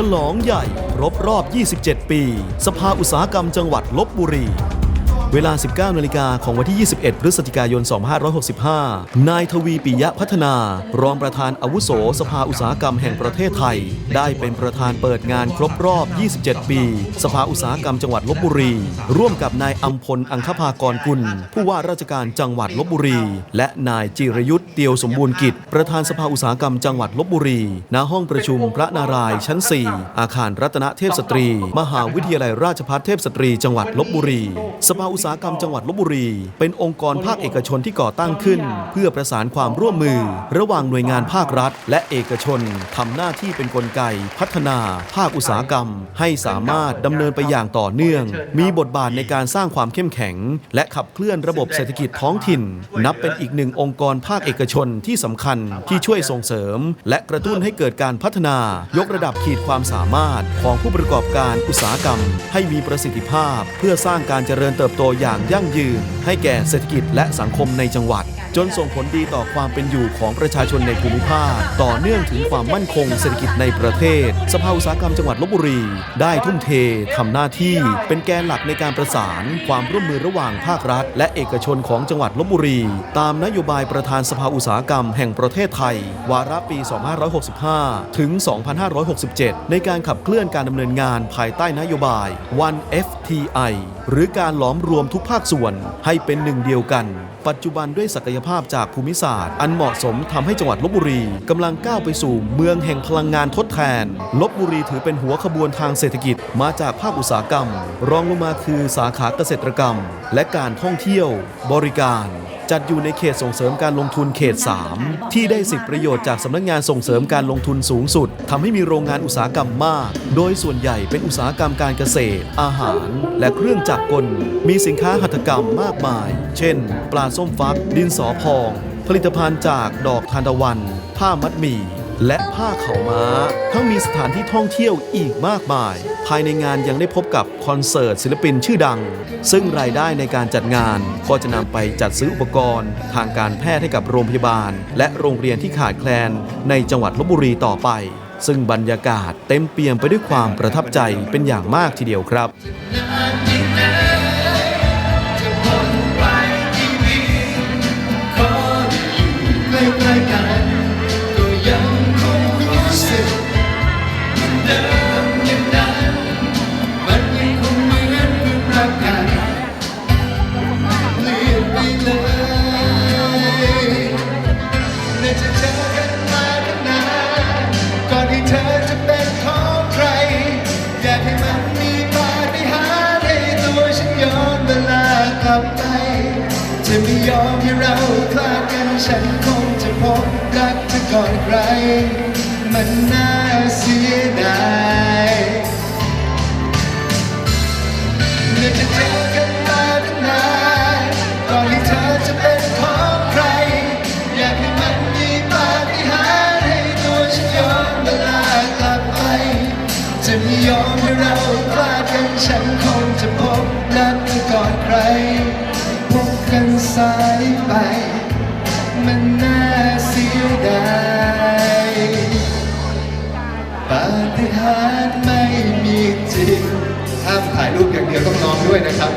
ฉลองใหญ่ครบรอบ 27 ปี สภาอุตสาหกรรมจังหวัดลบบุรี เวลา 19นาฬิกาของวันที่ 21 พฤศจิกายน 2565 นายทวีปิยะพัฒนา รองประธานอาวุโสสภาอุตสาหกรรมแห่งประเทศไทย ได้เป็นประธานเปิดงานครบรอบ 27 ปี สภาอุตสาหกรรมจังหวัดลบบุรี ร่วมกับนายอัมพลอังคภากรกุล ผู้ว่าราชการจังหวัดลบบุรี และนายจิรยุทธ์เตียวสมบูรณ์กิจ ประธานสภาอุตสาหกรรมจังหวัดลบบุรี ณ ห้องประชุมพระนารายณ์ชั้น 4 อาคารรัตนเทพสตรี มหาวิทยาลัยราชภัฏเทพสตรี จังหวัดลบบุรี สภาอุตสาหกรรมจังหวัดลบบุรี เป็นองค์กรภาคเอกชนที่ก่อตั้งขึ้น เพื่อประสานความร่วมมือ ระหว่างหน่วยงานภาครัฐ และเอกชนทำหน้าที่เป็นนกลไก พัฒนา ภาคอุตสาหกรรม ให้สามารถดำเนินไปอย่างต่อเนื่อง มีบทบาทในการสร้างความเข้มแข็ง และขับเคลื่อนระบบเศรษฐกิจท้องถิ่น นับเป็นอีกหนึ่งองค์กรภาคเอกชนที่สำคัญที่ช่วยส่งเสริม และกระตุ้นให้เกิดการพัฒนา ยกระดับขีดความสามารถของผู้ประกอบการอุตสาหกรรม ให้มีประสิทธิภาพ เพื่อสร้างการเจริญเติบโตอย่างยั่งยืน ให้แก่เศรษฐกิจและสังคมในจังหวัด จนส่งผลดีต่อความเป็นอยู่ของประชาชนในภูมิภาค ต่อเนื่องถึงความมั่นคงเศรษฐกิจในประเทศ สภาอุตสาหกรรมจังหวัดลบบุรี ได้ทุ่มเททำหน้าที่ เป็นแกนหลักในการประสาน ความร่วมมือระหว่างภาครัฐ และเอกชนของจังหวัดลบบุรี ตามนโยบายประธานสภาอุตสาหกรรมแห่งประเทศไทย วาระปี 2565 ถึง 2567 ในการขับเคลื่อนการดำเนินงานภายใต้นโยบาย One FTI หรือการหลอมรวมทุกภาคส่วนให้เป็นหนึ่งเดียวกัน ปัจจุบันด้วยศักยภาพจากภูมิศาสตร์ อันเหมาะสมทำให้จังหวัดลบบุรีกำลังก้าวไปสู่เมืองแห่งพลังงานทดแทนลบบุรีถือเป็นหัวขบวนทางเศรษฐกิจมาจากภาคอุตสาหกรรม รองลงมาคือสาขาเกษตรกรรม และการท่องเที่ยว บริการจัดอยู่ในเขตส่งเสริมการลงทุนเขต 3 ที่ได้สิทธิประโยชน์จากสำนักงานส่งเสริมการลงทุนสูงสุดทำให้มีโรงงานอุตสาหกรรมมาก โดยส่วนใหญ่เป็นอุตสาหกรรมการเกษตร อาหาร และเครื่องจักรกล มีสินค้าหัตถกรรมมากมาย เช่น ปลาส้มฟัก ดินสอพอง ผลิตภัณฑ์จากดอกทานตะวัน ผ้ามัดหมี่ และผ้าเขาม้า ทั้งมีสถานที่ท่องเที่ยวอีกมากมาย ภายในงานยังได้พบกับคอนเสิร์ตศิลปินชื่อดัง ซึ่งรายได้ในการจัดงาน ก็จะนำไปจัดซื้ออุปกรณ์ ทางการแพทย์ให้กับโรงพยาบาล และโรงเรียนที่ขาดแคลน ในจังหวัดลบบุรีต่อไป ซึ่งบรรยากาศเต็มเปี่ยมไปด้วยความประทับใจเป็นอย่างมากทีเดียวครับใกล้ๆกัน จะเจอกันมาตั้งนานก่อนที่เธอจะเป็นของใคร อยากให้มันมีปาฏิหาริย์ให้ตัวฉันย้อนเวลากลับไป จะไม่ยอมให้เราคลาดกันฉันคงจะพบรักเธอก่อนใคร มันน่าเสียดายเมื่อจะเจอ สียดปาฏิหาริย์ไม่มีจริงห้ามถ่ายรูปอย่างเดียวต้องนอนด้วยนะครับ